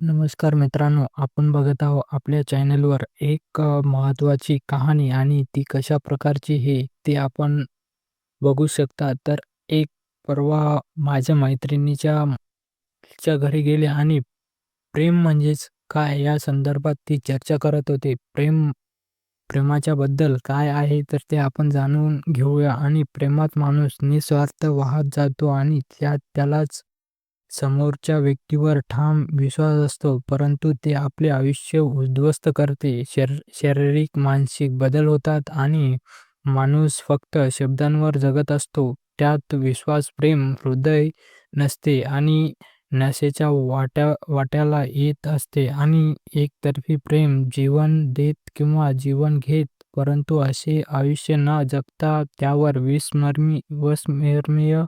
नमस्कार मित्रांनो, आपण बघत आहोत आपल्या चॅनलवर एक अ, महत्त्वाची कहाणी आणि ती कशा प्रकारची हे ते आपण बघू शकता. तर एक परवा माझ्या मैत्रिणीच्या च्या घरी गेले आणि प्रेम म्हणजेच काय या संदर्भात ती चर्चा करत होते. प्रेम प्रेमाच्या बद्दल काय आहे तर ते आपण जाणून घेऊया आणि प्रेमात माणूस निस्वार्थ वाहत जातो आणि त्यात त्यालाच समोरच्या व्यक्तीवर ठाम विश्वास असतो, परंतु ते आपले आयुष्य उद्ध्वस्त करते. शर शारीरिक, मानसिक बदल होतात आणि माणूस फक्त शब्दांवर जगत असतो. त्यात विश्वास, प्रेम, हृदय नसते आणि नशेच्या वाट्या वाट्याला येत असते आणि एकतर्फी प्रेम जीवन देत किंवा जीवन घेत, परंतु असे आयुष्य न जगता त्यावर विस्मरणीय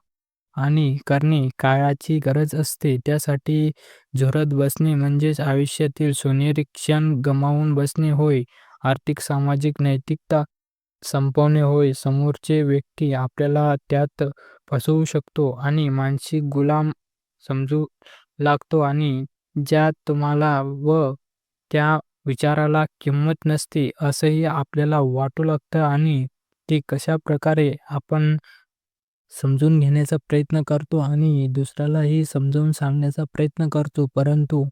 आणि करणे काळाची गरज असते. त्यासाठी झुरत बसणे म्हणजेच आयुष्यातील सोनेरी क्षण गमावून बसणे होय. आर्थिक, सामाजिक नैतिकता संपवणे होय. समोरचे व्यक्ती आपल्याला त्यात फसवू शकतो आणि मानसिक गुलाम समजू लागतो आणि ज्यात तुम्हाला व त्या विचाराला किंमत नसते, असंही आपल्याला वाटू लागतं आणि ते कशाप्रकारे आपण समजून घेण्याचा प्रयत्न करतो आणि दुसऱ्यालाही समजून सांगण्याचा प्रयत्न करतो, परंतु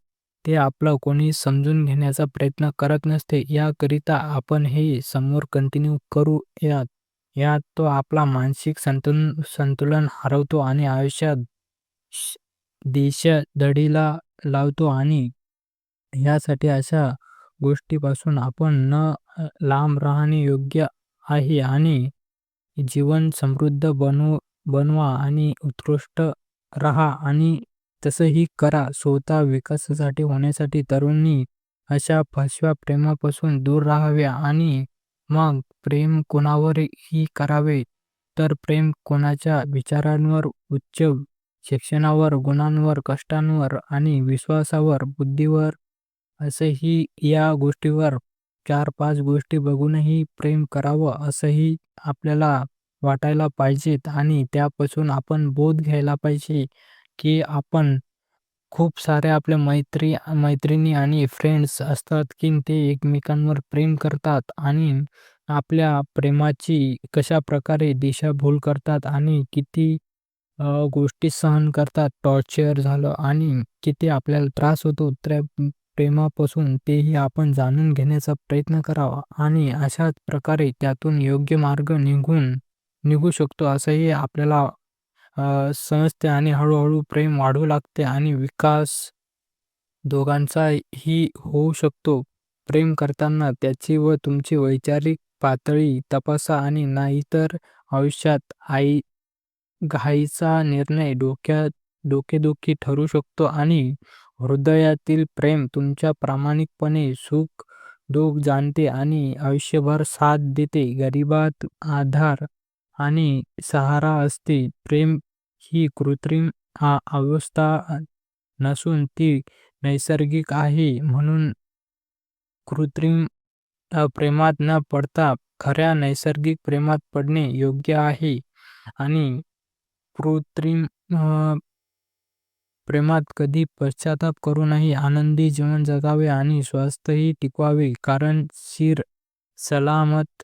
ते आपलं कोणी समजून घेण्याचा प्रयत्न करत नसते. याकरिता आपण हे समोर कंटिन्यू करू यात यात तो आपला मानसिक संतुलन संतुलन हरवतो आणि आयुष्यात दिशाधडीला लावतो आणि यासाठी अशा गोष्टीपासून आपण न लांब राहणे योग्य आहे आणि जीवन समृद्ध बनवू बनवा आणि उत्कृष्ट रहा आणि तसंही करा. स्वतः विकासासाठी होण्यासाठी तरुणांनी अशा फसव्या प्रेमापासून दूर राहावे आणि मग प्रेम कोणावरही करावे तर प्रेम कोणाच्या विचारांवर, उच्च शिक्षणावर, गुणांवर, कष्टांवर आणि विश्वासावर, बुद्धीवर असंही या गोष्टीवर चार पाच गोष्टी बघूनही प्रेम करावं असंही आपल्याला वाटायला पाहिजेत आणि त्यापासून आपण बोध घ्यायला पाहिजे की आपण खूप साऱ्या आपल्या मैत्री मैत्रिणी आणि फ्रेंड्स असतात की ते एकमेकांवर प्रेम करतात आणि आपल्या प्रेमाची कशा प्रकारे दिशाभूल करतात आणि किती गोष्टी सहन करतात. टॉर्चर झालं आणि किती आपल्याला त्रास होतो त्या प्रेमापासून तेही आपण जाणून घेण्याचा प्रयत्न करावा आणि अशाच प्रकारे त्यातून योग्य मार्ग निघून निघू शकतो असंही आपल्याला समजते आणि हळूहळू प्रेम वाढू लागते आणि विकास दोघांचाही होऊ शकतो. प्रेम करताना त्याची व तुमची वैचारिक पातळी तपासा आणि नाहीतर आयुष्यात आई घाईचा निर्णय डोक्यात डोकेदुखी ठरू शकतो आणि हृदयातील प्रेम तुमच्या प्रामाणिकपणे सुख दुःख जाणते आणि आयुष्यभर साथ देते. गरिबात आधार आणि सहारा असते. प्रेम ही कृत्रिम अवस्था नसून ती नैसर्गिक आहे. म्हणून कृत्रिम प्रेमात न पडता खऱ्या नैसर्गिक प्रेमात पडणे योग्य आहे आणि कृत्रिम प्रेमात कधी पश्चाताप करू नये. आनंदी जीवन जगावे आणि स्वास्थ्यही टिकवावे. कारण शिर सलामत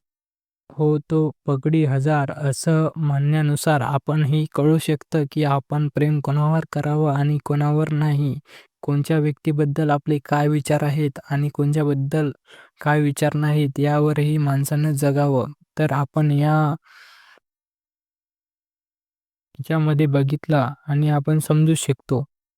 हो तो पगडी हजार असं म्हणण्यानुसार आपणही कळू शकतं की आपण प्रेम कोणावर करावं आणि कोणावर नाही. कोणत्या व्यक्तीबद्दल आपले काय विचार आहेत आणि कोणत्याबद्दल काय विचार नाहीत यावरही माणसानं जगावं. तर आपण या याच्यामध्ये बघितला आणि आपण समजू शकतो.